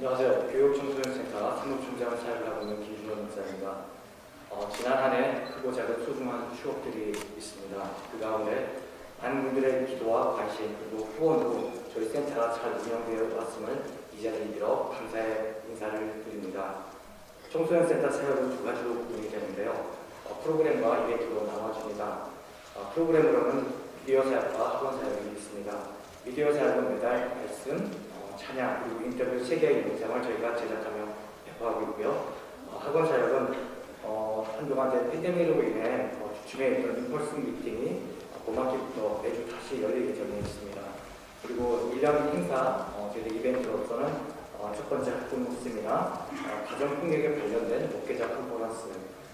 안녕하세요. 교육청소년센터 사무총장 사역을 하고 있는 김준원 목사입니다. 어, 지난 한 해 크고 작은 소중한 추억들이 있습니다. 그 가운데 많은 분들의 기도와 관심 그리고 후원으로 저희 센터가 잘 운영되어 왔음을 이 자리에 빌어 감사의 인사를 드립니다. 청소년센터 사역은 두 가지로 구분이 되는데요. 어, 프로그램과 이벤트로 나눠집니다. 어, 프로그램으로는 미디어 사역과 학원 사역이 있습니다. 미디어 사역은 매달 말씀, 어, 찬양 그리고 인터뷰 세 개의 영상을 저희가 제작하며 배포하고 있고요. 어, 학원 사역은 어, 한동안 된 팬데믹으로 인해 어, 주중에 있던 인펄스 미팅이 어, 고맙게부터 매주 다시 열릴 예정에 있습니다. 그리고 1년 행사 어, 저희 이벤트로서는 어, 첫 번째 학부모 세미나 어, 가정폭력에 관련된 컨퍼런스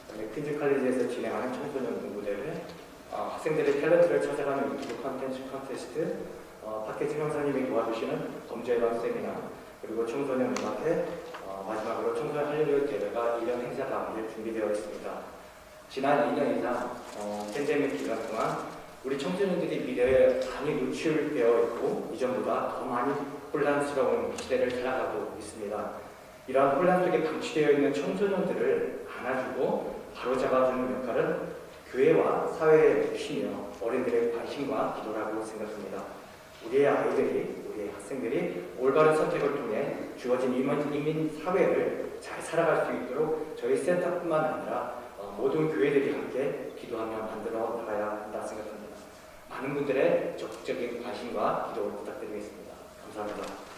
그다음에 퀸즈 칼리지에서 진행하는 청소년 농구대회 어, 학생들의 탤런트를 찾아가는 유튜브 컨텐츠 컨테스트 어, 박혜진 형사님이 도와주시는 범죄관 세미나 그리고 청소년 음악회 어, 마지막으로 청소년 할리우드 대회가 1년 행사 가운데 준비되어 있습니다. 지난 2년 이상 어, 팬데믹 기간 동안 우리 청소년들이 미래에 많이 노출되어 있고 이전보다 더 많이 혼란스러운 시대를 살아가고 있습니다. 이러한 혼란 속에 방치되어 있는 청소년들을 안아주고 바로잡아주는 역할은 교회와 사회의 몫이며 어린들의 관심과 기도라고 생각합니다. 우리의 아이들이, 우리의 학생들이 올바른 선택을 통해 주어진 이민, 이민 사회를 잘 살아갈 수 있도록 저희 센터뿐만 아니라 어, 모든 교회들이 함께 기도하며 만들어 나가야 한다 생각합니다. 많은 분들의 적극적인 관심과 기도 부탁드리겠습니다. 감사합니다.